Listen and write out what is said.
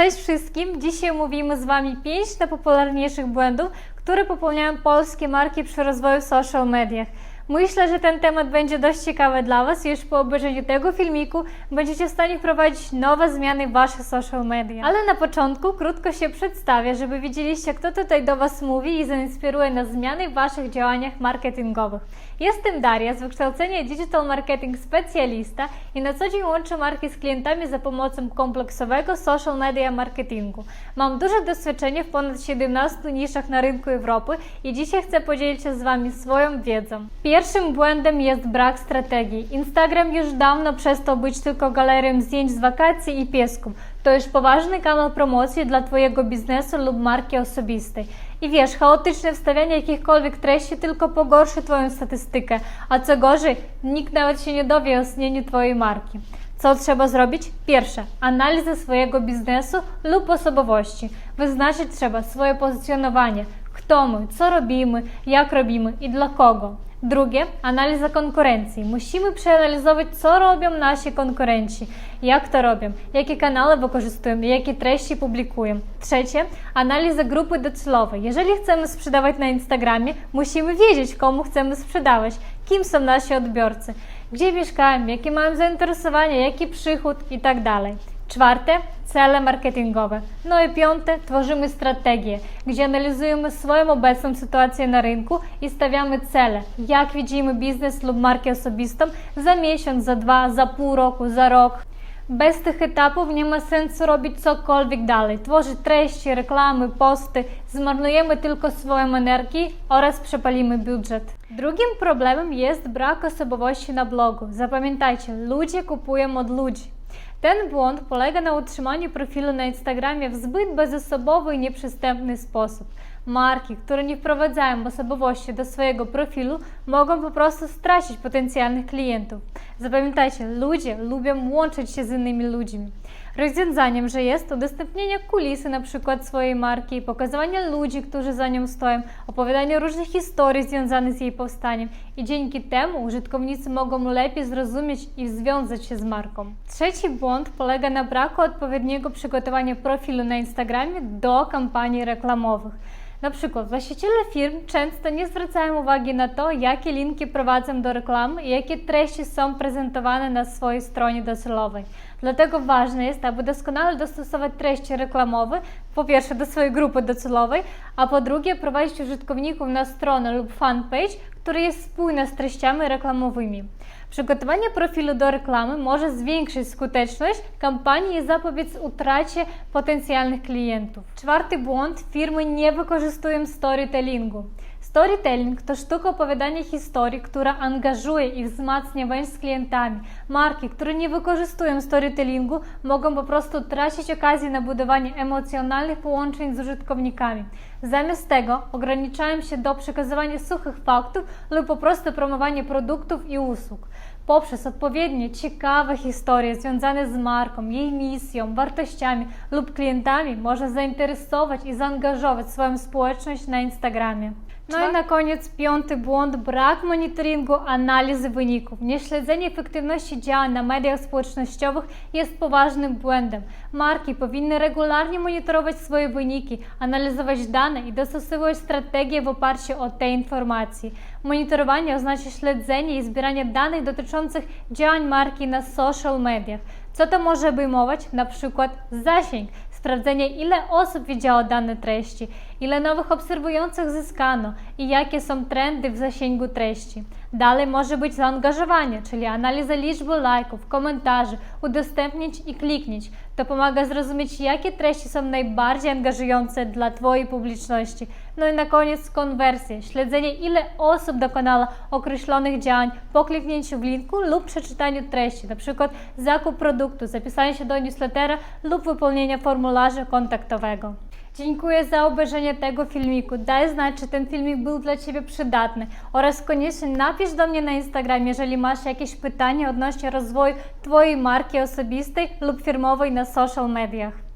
Cześć wszystkim! Dzisiaj mówimy z Wami 5 najpopularniejszych błędów, które popełniają polskie marki przy rozwoju social mediach. Myślę, że ten temat będzie dość ciekawy dla Was już po obejrzeniu tego filmiku będziecie w stanie wprowadzić nowe zmiany w Waszych social media. Ale na początku krótko się przedstawię, żeby wiedzieliście, kto tutaj do Was mówi i zainspiruje na zmiany w Waszych działaniach marketingowych. Jestem Daria, z wykształcenia Digital Marketing specjalista i na co dzień łączę marki z klientami za pomocą kompleksowego social media marketingu. Mam duże doświadczenie w ponad 17 niszach na rynku Europy i dzisiaj chcę podzielić się z Wami swoją wiedzą. Pierwszym błędem jest brak strategii. Instagram już dawno przestał być tylko galerią zdjęć z wakacji i piesków. To już poważny kanał promocji dla Twojego biznesu lub marki osobistej. I wiesz, chaotyczne wstawianie jakichkolwiek treści tylko pogorszy Twoją statystykę, a co gorzej, nikt nawet się nie dowie o istnieniu Twojej marki. Co trzeba zrobić? Pierwsze, analiza swojego biznesu lub osobowości. Wyznaczyć trzeba swoje pozycjonowanie, kto my, co robimy, jak robimy i dla kogo. Drugie, analiza konkurencji. Musimy przeanalizować, co robią nasi konkurenci, jak to robią, jakie kanały wykorzystują, jakie treści publikują. Trzecie, analiza grupy docelowej. Jeżeli chcemy sprzedawać na Instagramie, musimy wiedzieć, komu chcemy sprzedawać, kim są nasi odbiorcy, gdzie mieszkają, jakie mają zainteresowania, jaki przychód itd. Czwarte, cele marketingowe. No i piąte, tworzymy strategię, gdzie analizujemy swoją obecną sytuację na rynku i stawiamy cele, jak widzimy biznes lub markę osobistą za miesiąc, za dwa, za pół roku, za rok. Bez tych etapów nie ma sensu robić cokolwiek dalej. Tworzyć treści, reklamy, posty, zmarnujemy tylko swoją energię oraz przepalimy budżet. Drugim problemem jest brak osobowości na blogu. Zapamiętajcie, ludzie kupują od ludzi. Ten błąd polega na utrzymaniu profilu na Instagramie w zbyt bezosobowy i nieprzystępny sposób. Marki, które nie wprowadzają osobowości do swojego profilu, mogą po prostu stracić potencjalnych klientów. Zapamiętajcie, ludzie lubią łączyć się z innymi ludźmi. Rozwiązaniem, że jest udostępnienie kulisy na przykład swojej marki, pokazywanie ludzi, którzy za nią stoją, opowiadanie różnych historii związanych z jej powstaniem i dzięki temu użytkownicy mogą lepiej zrozumieć i związać się z marką. Trzeci błąd polega na braku odpowiedniego przygotowania profilu na Instagramie do kampanii reklamowych. Na przykład właściciele firm często nie zwracają uwagi na to, jakie linki prowadzą do reklamy i jakie treści są prezentowane na swojej stronie docelowej. Dlatego ważne jest, aby doskonale dostosować treści reklamowe, po pierwsze do swojej grupy docelowej, a po drugie prowadzić użytkowników na stronę lub fanpage, która jest spójne z treściami reklamowymi. Przygotowanie profilu do reklamy może zwiększyć skuteczność kampanii i zapobiec utracie potencjalnych klientów. Czwarty błąd: firmy nie wykorzystują storytellingu. Storytelling to sztuka opowiadania historii, która angażuje i wzmacnia więź z klientami. Marki, które nie wykorzystują storytellingu, mogą po prostu tracić okazję na budowanie emocjonalnych połączeń z użytkownikami. Zamiast tego ograniczają się do przekazywania suchych faktów lub po prostu promowania produktów i usług. Poprzez odpowiednie ciekawe historie związane z marką, jej misją, wartościami lub klientami można zainteresować i zaangażować swoją społeczność na Instagramie. No i na koniec piąty błąd, brak monitoringu, analizy wyników. Nieśledzenie efektywności działań na mediach społecznościowych jest poważnym błędem. Marki powinny regularnie monitorować swoje wyniki, analizować dane i dostosowywać strategie w oparciu o te informacje. Monitorowanie oznacza śledzenie i zbieranie danych dotyczących działań marki na social mediach. Co to może obejmować? Na przykład zasięg, sprawdzenie ile osób widziało dane treści, ile nowych obserwujących zyskano i jakie są trendy w zasięgu treści. Dalej może być zaangażowanie, czyli analiza liczby lajków, komentarzy, udostępnić i kliknięć. To pomaga zrozumieć, jakie treści są najbardziej angażujące dla Twojej publiczności. No i na koniec konwersje, śledzenie ile osób dokonało określonych działań po kliknięciu w linku lub przeczytaniu treści, np. zakup produktu, zapisanie się do newslettera lub wypełnienie formularza kontaktowego. Dziękuję za obejrzenie tego filmiku. Daj znać, czy ten filmik był dla Ciebie przydatny oraz koniecznie napisz do mnie na Instagramie, jeżeli masz jakieś pytania odnośnie rozwoju Twojej marki osobistej lub firmowej na social mediach.